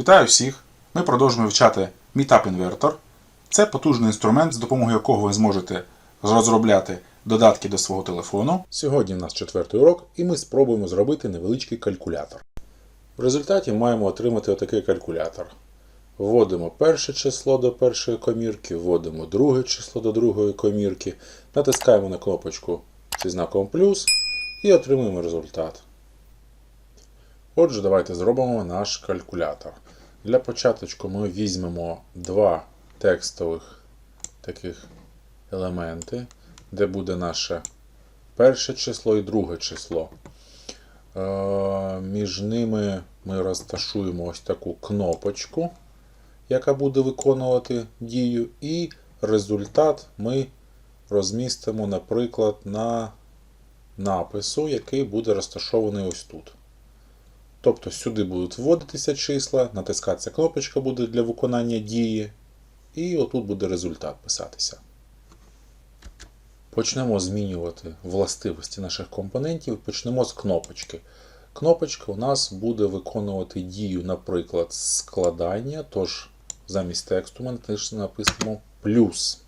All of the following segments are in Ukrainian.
Вітаю всіх! Ми продовжуємо вивчати Meetup Inverter. Це потужний інструмент, з допомогою якого ви зможете розробляти додатки до свого телефону. Сьогодні у нас четвертий урок, і ми спробуємо зробити невеличкий калькулятор. В результаті маємо отримати отакий калькулятор. Вводимо перше число до першої комірки, вводимо друге число до другої комірки, натискаємо на кнопочку зі знаком плюс і отримуємо результат. Отже, давайте зробимо наш калькулятор. Для початку ми візьмемо два текстових таких елементи, де буде наше перше число і друге число. Е, Між ними ми розташуємо ось таку кнопочку, яка буде виконувати дію, і результат ми розмістимо, наприклад, на напису, який буде розташований ось тут. Тобто сюди будуть вводитися числа, натискатися кнопочка буде для виконання дії, і отут буде результат писатися. Почнемо змінювати властивості наших компонентів. Почнемо з кнопочки. Кнопочка у нас буде виконувати дію, наприклад, складання, тож замість тексту ми напишемо плюс.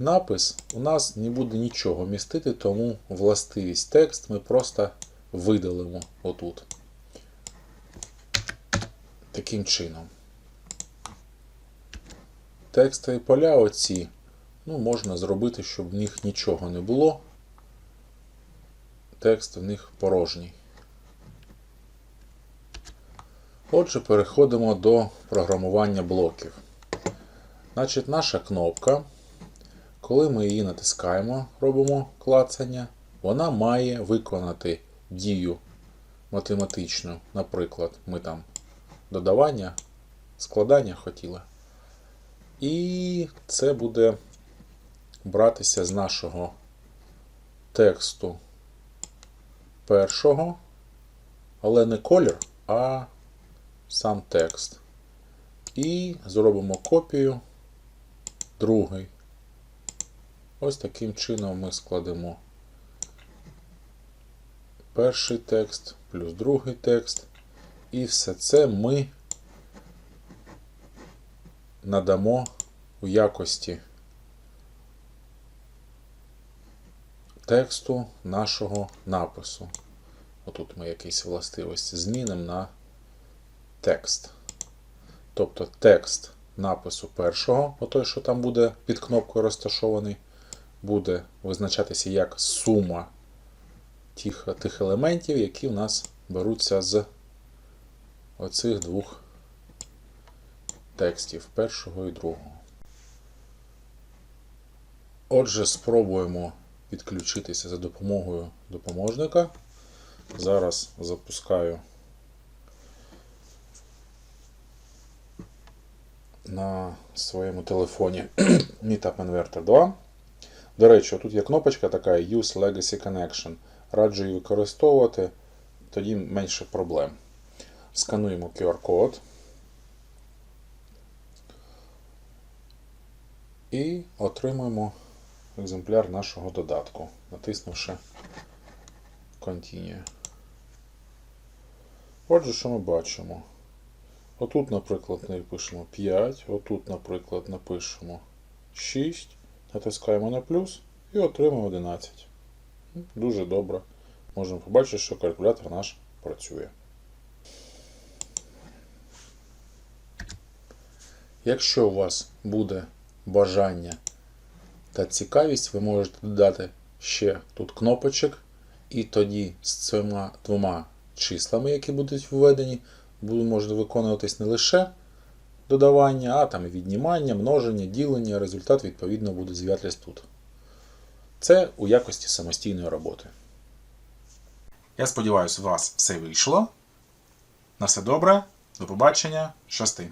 Напис у нас не буде нічого містити, тому властивість текст ми просто видалимо отут. Таким чином. Текстові поля оці ну, можна зробити, щоб в них нічого не було. Текст в них порожній. Отже, переходимо до програмування блоків. Значить, наша кнопка. Коли ми її натискаємо, робимо клацання, вона має виконати дію математичну. Наприклад, ми там додавання, складання хотіли. І це буде братися з нашого тексту першого, але не колір, а сам текст. І зробимо копію другий. Ось таким чином ми складемо перший текст плюс другий текст. І все це ми надамо у якості тексту нашого напису. Отут ми якісь властивості змінимо на текст. Тобто текст напису першого, отой, що там буде під кнопкою розташований буде визначатися як сума тих, тих елементів, які в нас беруться з оцих двох текстів першого і другого. Отже, спробуємо підключитися за допомогою допоможника. Зараз запускаю на своєму телефоні Meetup Inverter 2. До речі, тут є кнопочка така Use Legacy Connection. Раджу її використовувати, тоді менше проблем. Скануємо QR-код. І отримуємо екземпляр нашого додатку, натиснувши Continue. Отже, що ми бачимо? Отут, наприклад, напишемо 5, отут, наприклад, напишемо 6. Натискаємо на плюс і отримаємо 11. Дуже добре. Можемо побачити, що калькулятор наш працює. Якщо у вас буде бажання та цікавість, ви можете додати ще тут кнопочок, і тоді з цими двома числами, які будуть введені, можна виконуватись не лише додавання, а там віднімання, множення, ділення, результат відповідно буде з'являтися тут. Це у якості самостійної роботи. Я сподіваюся, у вас все вийшло. На все добре, до побачення, щасти!